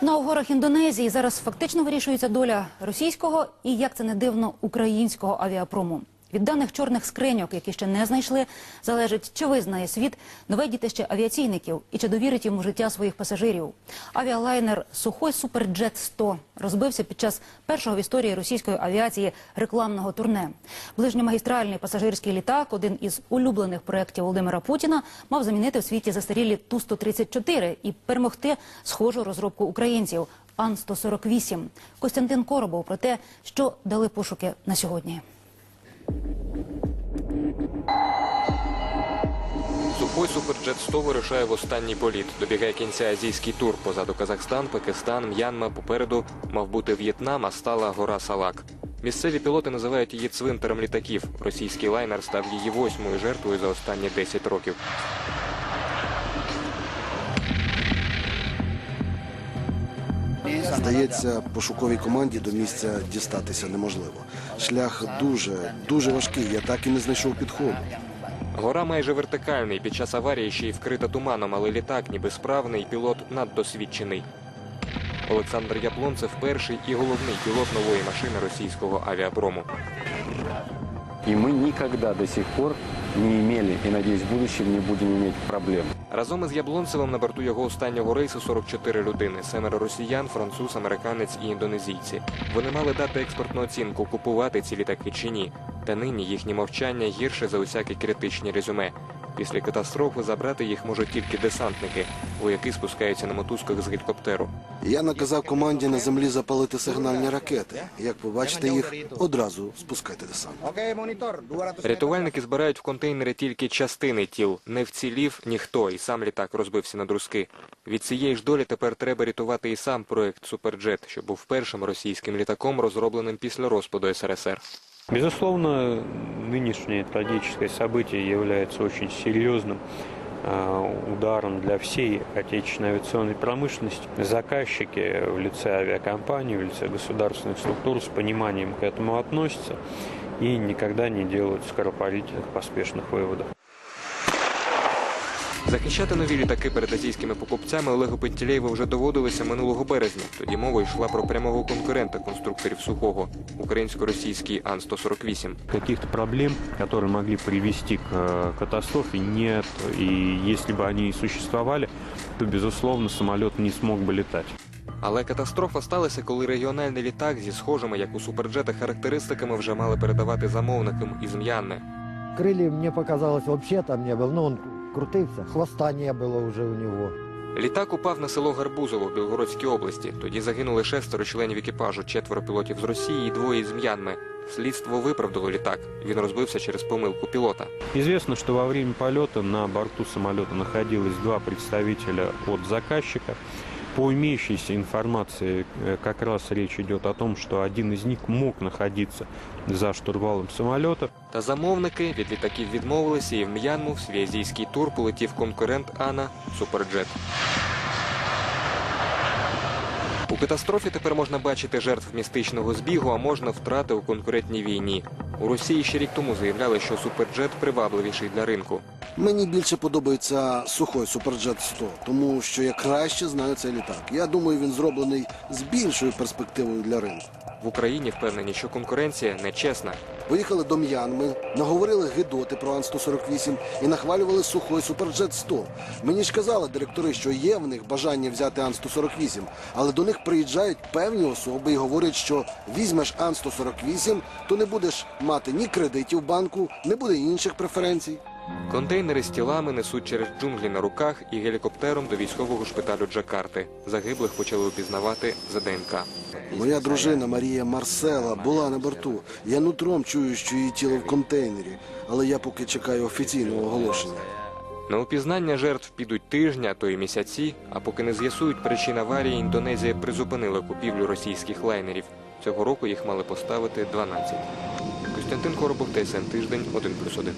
На угорах Індонезії зараз фактично вирішується доля російського і, як це не дивно, українського авіапрому. Від даних чорних скриньок, які ще не знайшли, залежить, чи визнає світ нове дітище авіаційників і чи довірить йому життя своїх пасажирів. Авіалайнер Сухой Суперджет 100 розбився під час першого в історії російської авіації рекламного турне. Ближньомагістральний пасажирський літак, один із улюблених проєктів Володимира Путіна, мав замінити в світі застарілі Ту-134 і перемогти схожу розробку українців Ан-148. Костянтин Коробов про те, що дали пошуки на сьогодні. Сухой Суперджет 100 вирушає в останній політ. Добігає кінця азійський тур. Позаду Казахстан, Пакистан, М'янма. Попереду мав бути В'єтнам, а стала гора Салак. Місцеві пілоти називають її цвинтарем літаків. Російський лайнер став її восьмою жертвою за останні 10 років. Здається, пошуковій команді до місця дістатися неможливо. Шлях дуже, дуже важкий. Я так і не знайшов підходу. Гора майже вертикальний. Під час аварії ще й вкрита туманом, але літак ніби справний, пілот наддосвідчений. Олександр Яблонцев перший і головний пілот нової машини російського авіапрому. И мы никогда до сих пор не имели, и надеюсь, в будущем не будем иметь проблем. Разом із Яблонцевим на борту його останнього рейсу 44 людини: семеро росіян, француз, американець і індонезійці. Вони мали дати експертну оцінку, купувати ці літаки чи ні. Та нині їхнє мовчання гірше за усякі критичні резюме. Після катастрофи забрати їх можуть тільки десантники, вояки спускаються на мотузках з гелікоптеру. Я наказав команді на землі запалити сигнальні ракети. Як побачите їх, одразу спускайте десант. Oke, monitor 200 Рятувальники збирають в контейнери тільки частини тіл. Не вцілів ніхто, і сам літак розбився на друзки. Від цієї ж долі тепер треба рятувати і сам проект Суперджет, що був першим російським літаком, розробленим після розпаду СРСР. Безусловно, нынешнее трагическое событие является очень серьезным э, ударом для всей отечественной авиационной промышленности. Заказчики в лице авиакомпаний, в лице государственных структур с пониманием к этому относятся и никогда не делают скоропалительных поспешных выводов. Захищати нові літаки перед азійськими покупцями Олегу Пентілеєву вже доводилося минулого березня. Тоді мова йшла про прямого конкурента конструкторів сухого українсько-російський Ан-148. Каких-то проблем, которые могли привести к э, катастрофе, нет. И если бы они и существовали, то, безусловно, самолет не смог бы летать. Але катастрофа сталася, коли регіональний літак зі схожими, як у суперджета, характеристиками вже мали передавати замовникам із М'янми. Крылья мне показалось вообще там не было. Ну, он крутился, хвостання було вже уже у нього. Літак упав на село Гарбузово в Білгородській області. Тоді загинули шестеро членів екіпажу, четверо пілотів з Росії і двоє з М'янми. Слідство виправдало літак. Він розбився через помилку пілота. Известно, что во время полета на борту самолета находилось два представителя от заказчика. По имеющейся информации э, как раз речь идет о том, что один из них мог находиться за штурвалом самолета. Та замовники від літаків відмовилися і в М'янму в свій азійський тур полетів конкурент Ана Суперджет. У катастрофі тепер можна бачити жертв містичного збігу, а можна втрати у конкурентній війні. У Росії ще рік тому заявляли, що суперджет привабливіший для ринку. Мені більше подобається сухой Суперджет 100, тому що я краще знаю цей літак. Я думаю, він зроблений з більшою перспективою для ринку. В Україні впевнені, що конкуренція нечесна. Поїхали до М'янми, наговорили гидоти про Ан-148 і нахвалювали сухой Суперджет 100. Мені ж казали директори, що є в них бажання взяти Ан-148, але до них приїжджають певні особи і говорять, що візьмеш Ан-148, то не будеш мати ні кредитів банку, не буде інших преференцій. Контейнери з тілами несуть через джунглі на руках і гелікоптером до військового шпиталю Джакарти. Загиблих почали упізнавати за ДНК. Моя дружина Марія Марсела була на борту. Я нутром чую, що її тіло в контейнері, але я поки чекаю офіційного оголошення. На упізнання жертв підуть тижні, а то й місяці. А поки не з'ясують причин аварії, Індонезія призупинила купівлю російських лайнерів. Цього року їх мали поставити 12. Костянтин Коробов, ТСН Тиждень, 1+,1.